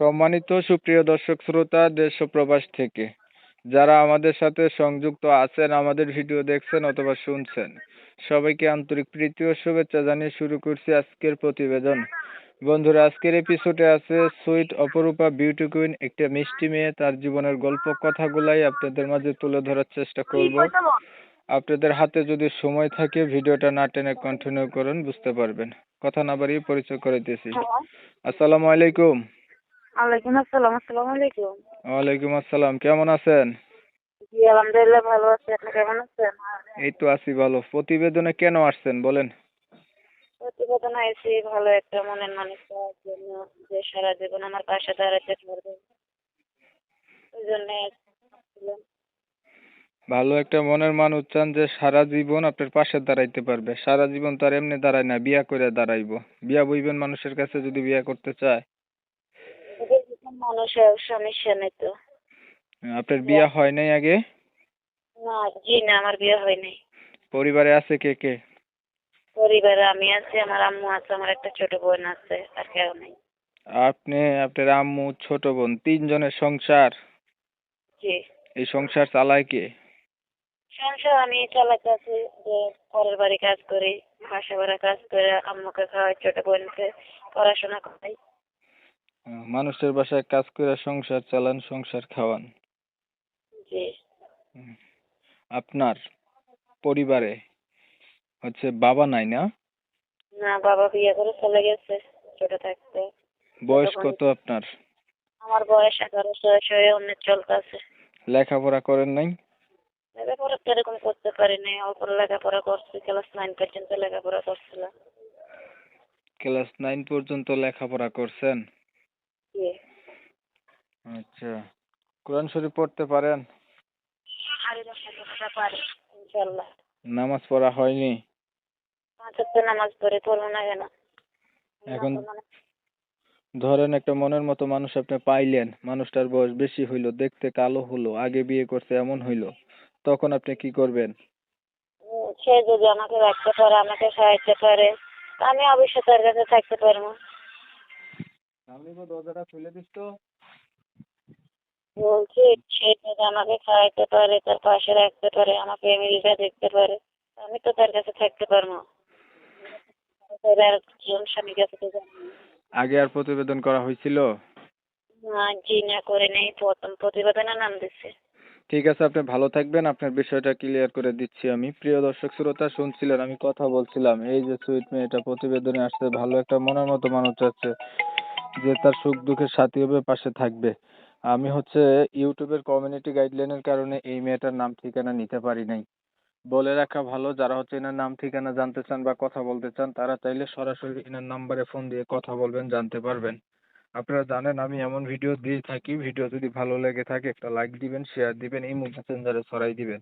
সম্মানিত সুপ্রিয় দর্শক শ্রোতা দেশ ও প্রবাস থেকে। যারা আমাদের সাথে সংযুক্ত আছেন আমাদের ভিডিও দেখছেন অথবা শুনছেন সবাইকে আন্তরিক প্রীতি ও শুভেচ্ছা জানিয়ে শুরু করছি আজকের প্রতিবেদন। বন্ধুরা আজকের এপিসোডে আছে সুইট অপরূপা বিউটি কুইন একটা মিষ্টি মেয়ে। তার জীবনের গল্প কথাগুলাই আপনাদের মাঝে তুলে ধরার চেষ্টা করব। আপনাদের হাতে যদি সময় থাকে ভিডিওটা না টেনে কন্টিনিউ করুন বুঝতে পারবেন। কথা না বাড়িয়ে পরিচয় করে দিয়েছি। আসসালামু আলাইকুম। ওয়ালাইকুম আসসালাম আসসালামু আলাইকুম। ওয়ালাইকুম আসসালাম কেমন আছেন? জি আলহামদুলিল্লাহ ভালো আছি আপনি কেমন আছেন? এই তো আছি ভালো। প্রতিবেদনে কেন আসছেন বলেন? প্রতিবেদন ভালো একটা মনের মানুষ পাওয়ার জন্য যে সারা জীবন আমার পাশে দাঁড়াতে পারবে। ওই জন্য ভালো একটা মনের মানুষ চান যে সারা জীবন আপনার পাশে দাঁড়াইতে পারবে। সারা জীবন তো আর এমনি দাঁড়ায় না বিয়া করে দাঁড়াইবো। বিয়া বইবেন মানুষের কাছে যদি বিয়া করতে চায়। মানুষের সমস্যা নেই তো আপনার বিয়া হয় নাই আগে? না জি না আমার বিয়ে হয় নাই। পরিবারে আছে কে কে? পরিবারে আমি আছি আমার আম্মু আছে আমার একটা ছোট বোন আছে আর কেউ নেই। আপনি আপনার আম্মু ছোট বোন তিনজনের সংসার? জি। এই সংসার চালায় কে? সংসার আমি চালাতে আছি যে পরের বাড়ি কাজ করি বাসা বাড়া কাজ করে আম্মুকে খাওয়াই ছোট বোনকে পড়াশোনা করাই। মানুষের বাসায় কাজ করে সংসার চালান সংসার খাওয়ান। জি। আপনার পরিবারে হচ্ছে বাবা নাই না? না বাবা বিয়ে করে চলে গেছে ছোট থাকতে। বয়স কত আপনার? আমার বয়স এগারো হয়ে অন্য চলতেছে লেখাপড়া করেন নাই? লেখাপড়া তো এরকম করতে পারিনি অল্প লেখাপড়া করছি ক্লাস নাইন পর্যন্ত লেখাপড়া করছিলাম। ক্লাস নাইন পর্যন্ত লেখাপড়া করছেন? আচ্ছা কোরআন শরীফ পড়তে পারেন? নামাজ পড়া হয়নি? নামাজ পড়ে পড়ব না কেন? এখন মানে ধরেন একটা মনের মতো মানুষ আপনি পাইলেন মানুষটার বয়স বেশি হইল দেখতে কালো হলো আগে বিয়ে করছে এমন হইল তখন আপনি কি করবেন? সে যদি আমাকে রাখতে পারে আমাকে সাহায্য করে আমি অবশ্যই তার কাছে থাকতে পারব। দরজাটা খুলে দিস তো। বলছি সে যদি আমাকে খাওয়াইতে পারে তার পাশে রাখতে পারে আমার ফ্যামিলিটা দেখতে পারে আমি তো তার কাছে থাকতে পারব। আগে আর প্রতিবেদন করা হয়েছিল? না জি না করে নেই প্রথম প্রতিবেদনে নাম দিচ্ছে ঠিক আছে আপনি ভালো থাকবেন আপনার বিষয়টা ক্লিয়ার করে দিচ্ছি আমি। প্রিয় দর্শক শ্রোতা শুনছিলেন আমি কথা বলছিলাম এই যে সুইট মেয়েটা প্রতিবেদনে আসছে ভালো একটা মনের মতো মানুষ আছে। যে তার সুখ দুঃখের সাথী হবে পাশে থাকবে। আমি হচ্ছে ইউটিউবের কমিউনিটি গাইডলাইনের কারণে এই মেয়েটার নাম ঠিকানা নিতে পারি নাই। বলে রাখা ভালো, যারা হচ্ছে এনার নাম ঠিকানা জানতে চান বা কথা বলতে চান, তারা চাইলে সরাসরি এনার নাম্বারে ফোন দিয়ে কথা বলবেন, জানতে পারবেন। আপনারা জানেন আমি এমন ভিডিও দিয়ে থাকি ভিডিও যদি ভালো লেগে থাকে একটা লাইক দিবেন শেয়ার দিবেন, এই মেসেঞ্জারে ছড়াই দিবেন।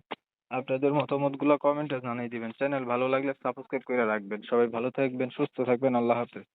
আপনাদের মতামতগুলো কমেন্টে জানিয়ে দিবেন। চ্যানেল ভালো লাগলে সাবস্ক্রাইব করে রাখবেন। সবাই ভালো থাকবেন, সুস্থ থাকবেন, আল্লাহ হাফেজ।